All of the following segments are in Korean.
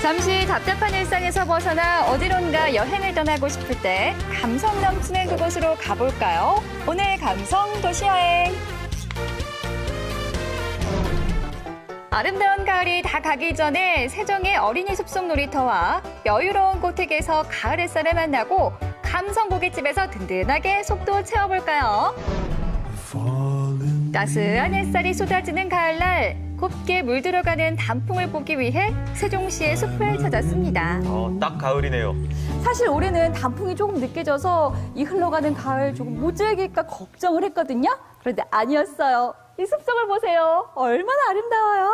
잠시 답답한 일상에서 벗어나 어디론가 여행을 떠나고 싶을 때 감성 넘치는 그곳으로 가볼까요? 오늘 감성 도시 여행. 아름다운 가을이 다 가기 전에 세종의 어린이 숲속 놀이터와 여유로운 고택에서 가을 햇살을 만나고 감성 고깃집에서 든든하게 속도 채워볼까요? 따스한 햇살이 쏟아지는 가을날 곱게 물들어가는 단풍을 보기 위해 세종시의 숲을 찾았습니다. 어, 딱 가을이네요. 사실 올해는 단풍이 조금 늦게 져서 이 흘러가는 가을 조금 못 즐길까 걱정을 했거든요. 그런데 아니었어요. 이 숲속을 보세요. 얼마나 아름다워요.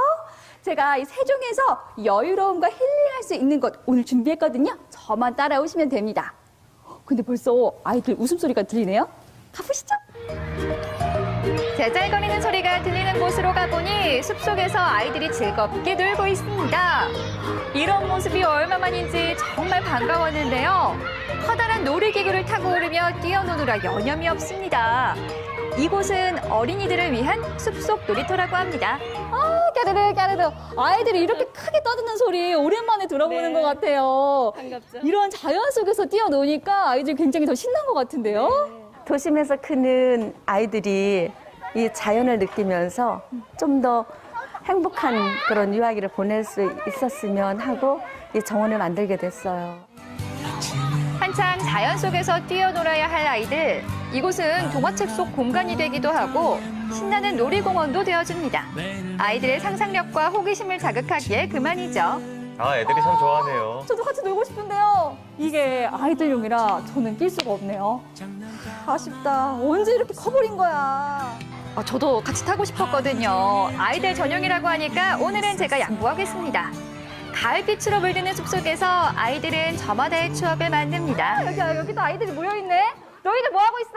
제가 이 세종에서 여유로움과 힐링할 수 있는 것 오늘 준비했거든요. 저만 따라오시면 됩니다. 근데 벌써 아이들 웃음소리가 들리네요. 가보시죠. 제잘거리는 소리가 들리는 곳으로 가보니 숲속에서 아이들이 즐겁게 놀고 있습니다. 이런 모습이 얼마만인지 정말 반가웠는데요. 커다란 놀이기구를 타고 오르며 뛰어노느라 여념이 없습니다. 이곳은 어린이들을 위한 숲속 놀이터라고 합니다. 아, 까르르 까르르. 아이들이 이렇게 크게 떠드는 소리 오랜만에 들어보는 것 같아요. 반갑죠? 이런 자연 속에서 뛰어노니까 아이들 굉장히 더 신난 것 같은데요. 도심에서 크는 아이들이 이 자연을 느끼면서 좀 더 행복한 그런 유아기를 보낼 수 있었으면 하고 이 정원을 만들게 됐어요. 한창 자연 속에서 뛰어놀아야 할 아이들. 이곳은 동화책 속 공간이 되기도 하고 신나는 놀이공원도 되어줍니다. 아이들의 상상력과 호기심을 자극하기에 그만이죠. 아, 애들이 참 좋아하네요. 저도 같이 놀고 싶은데요. 이게 아이들용이라 저는 낄 수가 없네요. 아쉽다. 언제 이렇게 커버린 거야. 아, 저도 같이 타고 싶었거든요. 아이들 전용이라고 하니까 오늘은 제가 양보하겠습니다. 가을빛으로 물드는 숲속에서 아이들은 저마다의 추억을 만듭니다. 여기, 아, 여기도 아이들이 모여있네. 너희들 뭐 하고 있어?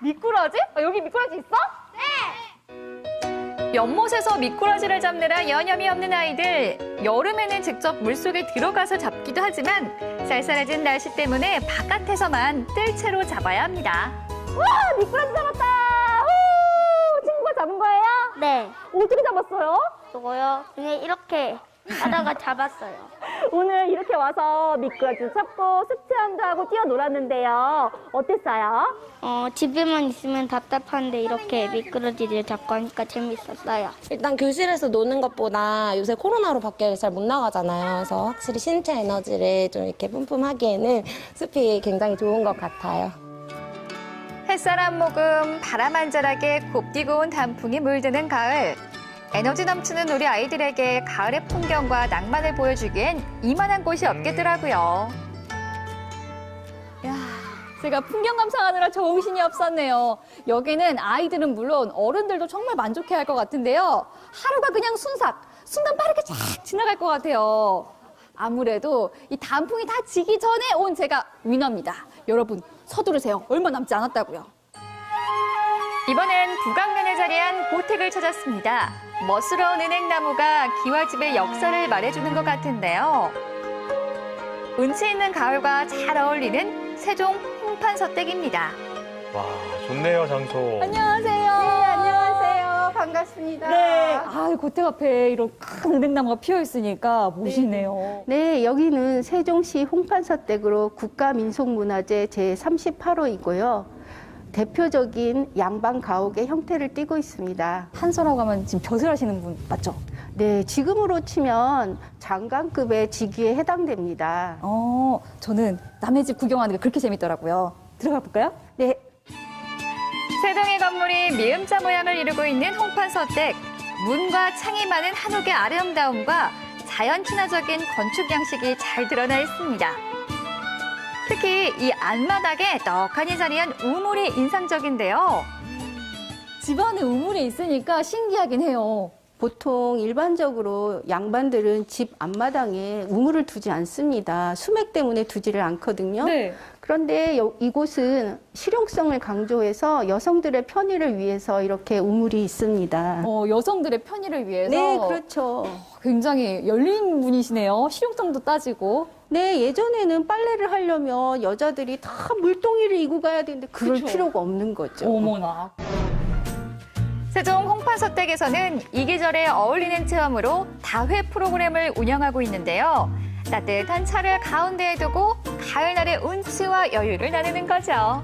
미꾸라지? 아, 여기 미꾸라지 있어? 연못에서 미꾸라지를 잡느라 여념이 없는 아이들. 여름에는 직접 물속에 들어가서 잡기도 하지만 쌀쌀해진 날씨 때문에 바깥에서만 뜰채로 잡아야 합니다. 아, 미꾸라지 잡았다. 우! 친구가 잡은 거예요? 네, 어떻게 잡았어요? 저거요. 그냥 이렇게 하다가 잡았어요. 오늘 이렇게 와서 미꾸라지 잡고 습체험도 하고 뛰어놀았는데요. 어땠어요? 어, 집에만 있으면 답답한데 이렇게 미끄러지를 잡고 하니까 재밌었어요. 일단 교실에서 노는 것보다 요새 코로나로 밖에 잘 못 나가잖아요. 그래서 확실히 신체 에너지를 좀 이렇게 뿜뿜하기에는 숲이 굉장히 좋은 것 같아요. 햇살 한 모금, 바람 한 자락에 곱디고 온 단풍이 물드는 가을. 에너지 넘치는 우리 아이들에게 가을의 풍경과 낭만을 보여주기엔 이만한 곳이 없겠더라고요. 야, 제가 풍경 감상하느라 정신이 없었네요. 여기는 아이들은 물론 어른들도 정말 만족해야 할것 같은데요. 하루가 그냥 순삭, 순간 빠르게 쫙 지나갈 것 같아요. 아무래도 이 단풍이 다 지기 전에 온 제가 위너입니다. 여러분 서두르세요. 얼마 남지 않았다고요. 이번엔 북악면에 자리한 고택을 찾았습니다. 멋스러운 은행나무가 기와집의 역사를 말해주는 것 같은데요. 운치 있는 가을과 잘 어울리는 세종 홍판서댁입니다. 와, 좋네요, 장소. 안녕하세요. 네, 안녕하세요. 반갑습니다. 네. 아, 고택 앞에 이런 큰 은행나무가 피어 있으니까 멋있네요. 네, 여기는 세종시 홍판서댁으로 국가민속문화재 제38호이고요. 대표적인 양반 가옥의 형태를 띠고 있습니다. 한서라고 하면 지금 벼슬 하시는 분 맞죠? 네, 지금으로 치면 장관급의 직위에 해당됩니다. 어, 저는 남의 집 구경하는 게 그렇게 재밌더라고요. 들어가 볼까요? 네, 세동의 건물이 미음자 모양을 이루고 있는 홍판서댁. 문과 창이 많은 한옥의 아름다움과 자연 친화적인 건축 양식이 잘 드러나 있습니다. 특히 이 안마당에 떡하니 자리한 우물이 인상적인데요. 집안에 우물이 있으니까 신기하긴 해요. 보통 일반적으로 양반들은 집 앞마당에 우물을 두지 않습니다. 수맥 때문에 두지를 않거든요. 네. 그런데 여- 이곳은 실용성을 강조해서 여성들의 편의를 위해서 이렇게 우물이 있습니다. 어, 여성들의 편의를 위해서 네, 그렇죠. 굉장히 열린 분이시네요. 실용성도 따지고. 네, 예전에는 빨래를 하려면 여자들이 다 물동이를 이고 가야 되는데 그럴 그쵸. 필요가 없는 거죠. 어머나. 세종 홍파서댁에서는 이 계절에 어울리는 체험으로 다회 프로그램을 운영하고 있는데요. 따뜻한 차를 가운데에 두고 가을날의 운치와 여유를 나누는 거죠.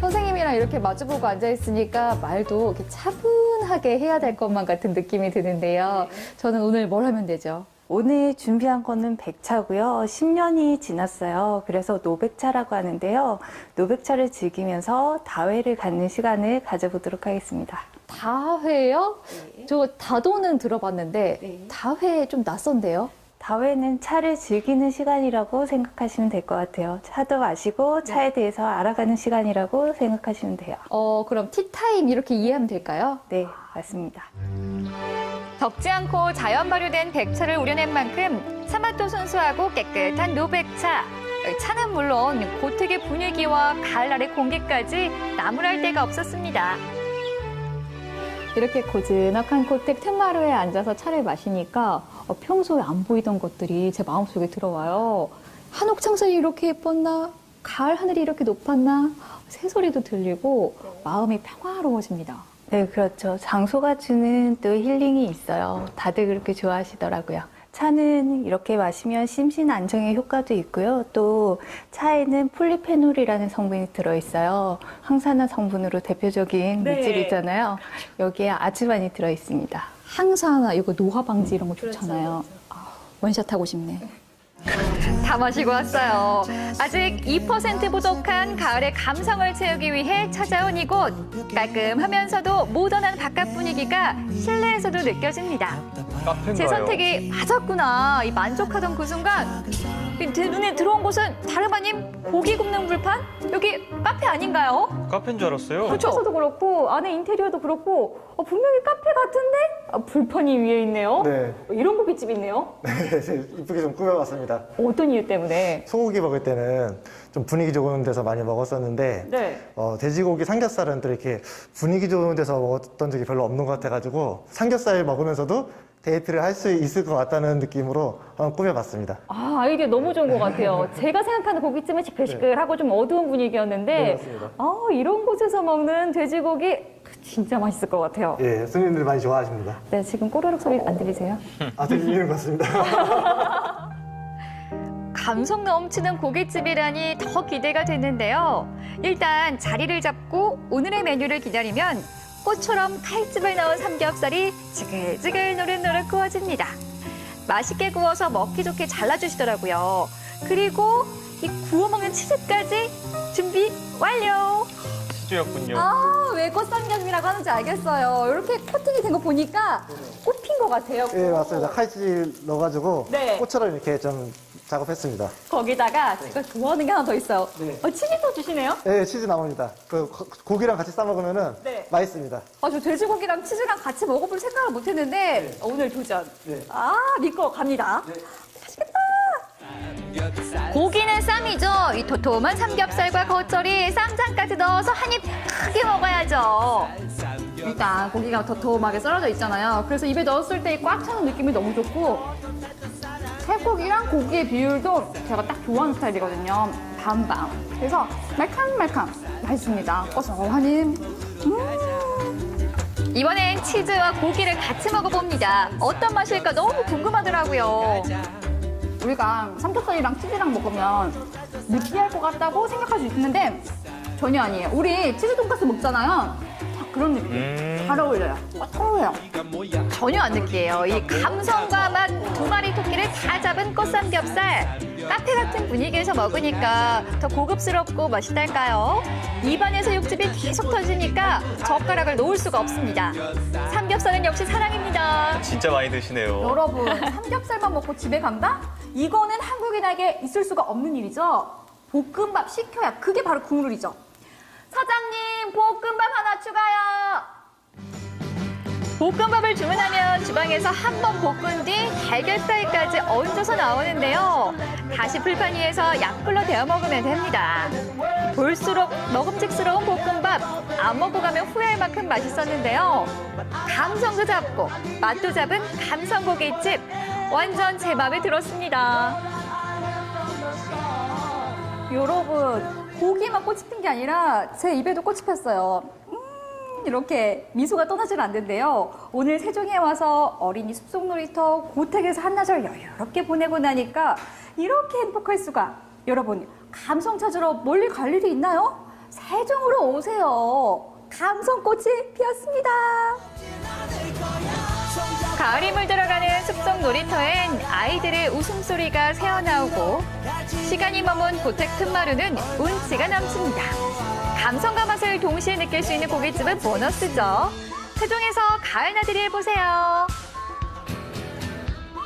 선생님이랑 이렇게 마주보고 앉아있으니까 말도 이렇게 차분하게 해야 될 것만 같은 느낌이 드는데요. 저는 오늘 뭘 하면 되죠? 오늘 준비한 거는 백차고요. 10년이 지났어요. 그래서 노백차라고 하는데요. 노백차를 즐기면서 다회를 갖는 시간을 가져보도록 하겠습니다. 다회요? 저 다도는 들어봤는데 다회 좀 낯선데요? 다회는 차를 즐기는 시간이라고 생각하시면 될 것 같아요. 차도 마시고 차에 대해서 알아가는 시간이라고 생각하시면 돼요. 어, 그럼 티타임 이렇게 이해하면 될까요? 네, 맞습니다. 덥지 않고 자연 발효된 백차를 우려낸 만큼 사맛도 순수하고 깨끗한 노백차. 차는 물론 고택의 분위기와 가을날의 공기까지 나무랄 데가 없었습니다. 이렇게 고즈넉한 고택 텐마루에 앉아서 차를 마시니까 어, 평소에 안 보이던 것들이 제 마음속에 들어와요. 한옥창살이 이렇게 예뻤나? 가을 하늘이 이렇게 높았나? 새소리도 들리고 마음이 평화로워집니다. 네, 그렇죠. 장소가 주는 또 힐링이 있어요. 다들 그렇게 좋아하시더라고요. 차는 이렇게 마시면 심신 안정의 효과도 있고요. 또 차에는 폴리페놀이라는 성분이 들어있어요. 항산화 성분으로 대표적인 네. 물질이잖아요. 여기에 아주 많이 들어있습니다. 항산화, 이거 노화 방지 이런 거 좋잖아요. 아, 원샷 하고 싶네. 다 마시고 왔어요. 아직 2% 부족한 가을의 감성을 채우기 위해 찾아온 이곳. 깔끔하면서도 모던한 바깥 분위기가 실내에서도 느껴집니다. 카페인가요? 제 선택이 맞았구나. 이 만족하던 그 순간 눈에 들어온 곳은 다름 아닌 고기 굽는 불판? 여기 카페 아닌가요? 카페인 줄 알았어요. 호초서도 그렇고 안에 인테리어도 그렇고 어, 분명히 카페 같은데 아, 불판이 위에 있네요. 네, 어, 이런 고깃집 있네요. 이쁘게 좀 꾸며봤습니다. 어떤 이유 때문에? 소고기 먹을 때는 좀 분위기 좋은 데서 많이 먹었었는데 네. 어, 돼지고기 삼겹살은 또 이렇게 분위기 좋은 데서 먹었던 적이 별로 없는 것 같아가지고 삼겹살 먹으면서도 데이트를 할 수 있을 것 같다는 느낌으로 한번 꾸며봤습니다. 아 아이디어 너무 좋은 것 같아요. 제가 생각하는 고깃집은 시끌시끌하고 좀 어두운 분위기였는데 네, 맞습니다. 아 이런 곳에서 먹는 돼지고기 진짜 맛있을 것 같아요. 예, 손님들 많이 좋아하십니다. 네 지금 꼬르륵 소리 안 들리세요? 아, 들리는 것 같습니다. 감성 넘치는 고깃집이라니 더 기대가 되는데요. 일단 자리를 잡고 오늘의 메뉴를 기다리면 꽃처럼 칼집을 넣은 삼겹살이 지글지글 노릇노릇 구워집니다. 맛있게 구워서 먹기 좋게 잘라주시더라고요. 그리고 이 구워 먹는 치즈까지 준비 완료. 치즈였군요. 아, 왜 꽃삼겹이라고 하는지 알겠어요. 이렇게 코팅이 된 거 보니까 꽃핀 것 같아요. 예, 맞습니다. 칼질 넣어가지고 네. 꽃처럼 이렇게 좀 작업했습니다. 거기다가 제가 좋아하는 게 하나 더 있어요. 네. 어, 치즈도 주시네요? 예, 치즈 나옵니다. 그 고- 고기랑 같이 싸 먹으면은 네. 맛있습니다. 아, 저 돼지고기랑 치즈랑 같이 먹어볼 생각을 못 했는데 오늘 도전. 네. 아, 믿고 갑니다. 고기는 쌈이죠. 이 도톰한 삼겹살과 겉절이 쌈장까지 넣어서 한 입 크게 먹어야죠. 일단 고기가 도톰하게 썰어져 있잖아요. 그래서 입에 넣었을 때 꽉 차는 느낌이 너무 좋고 살코기 랑 고기의 비율도 제가 딱 좋아하는 스타일이거든요. 반반. 그래서 말캉말캉 맛있습니다. 고소하니 이번엔 치즈와 고기를 같이 먹어봅니다. 어떤 맛일까 너무 궁금하더라고요. 우리가 삼겹살이랑 치즈랑 먹으면 느끼할 것 같다고 생각할 수 있는데 전혀 아니에요. 우리 치즈 돈가스 먹잖아요. 딱 그런 느낌. 음. 잘 어울려요. 고소해요. 전혀 안 느끼해요. 이 감성과 맛 두 마리 토끼를 다 잡은 꽃삼겹살. 카페 같은 분위기에서 먹으니까 더 고급스럽고 맛있달까요? 입안에서 육즙이 계속 터지니까 젓가락을 놓을 수가 없습니다. 삼겹살은 역시 사랑입니다. 진짜 많이 드시네요. 여러분 삼겹살만 먹고 집에 간다? 이거는 한국인에게 있을 수가 없는 일이죠. 볶음밥 시켜야 그게 바로 국룰이죠. 사장님 볶음밥 하나 추가요. 볶음밥을 주문하면 주방에서 한 번 볶은 뒤 달걀 프라이까지 얹어서 나오는데요. 다시 불판 위에서 약불로 데워 먹으면 됩니다. 볼수록 먹음직스러운 볶음밥 안 먹고 가면 후회할 만큼 맛있었는데요. 감성도 잡고 맛도 잡은 감성 고깃집 완전 제 맘에 들었습니다. 여러분 고기만 꽃이 핀 게 아니라 제 입에도 꽃이 폈어요. 음, 이렇게 미소가 떠나질 않는데요. 오늘 세종에 와서 어린이 숲속 놀이터 고택에서 한나절 여유롭게 보내고 나니까 이렇게 행복할 수가. 여러분, 감성 찾으러 멀리 갈 일이 있나요? 세종으로 오세요. 감성꽃이 피었습니다. 숲속 놀이터엔 아이들의 웃음소리가 새어나오고 시간이 머문 고택 틈마루는 운치가 넘칩니다. 감성과 맛을 동시에 느낄 수 있는 고깃집은 보너스죠. 세종에서 가을 나들이 해보세요.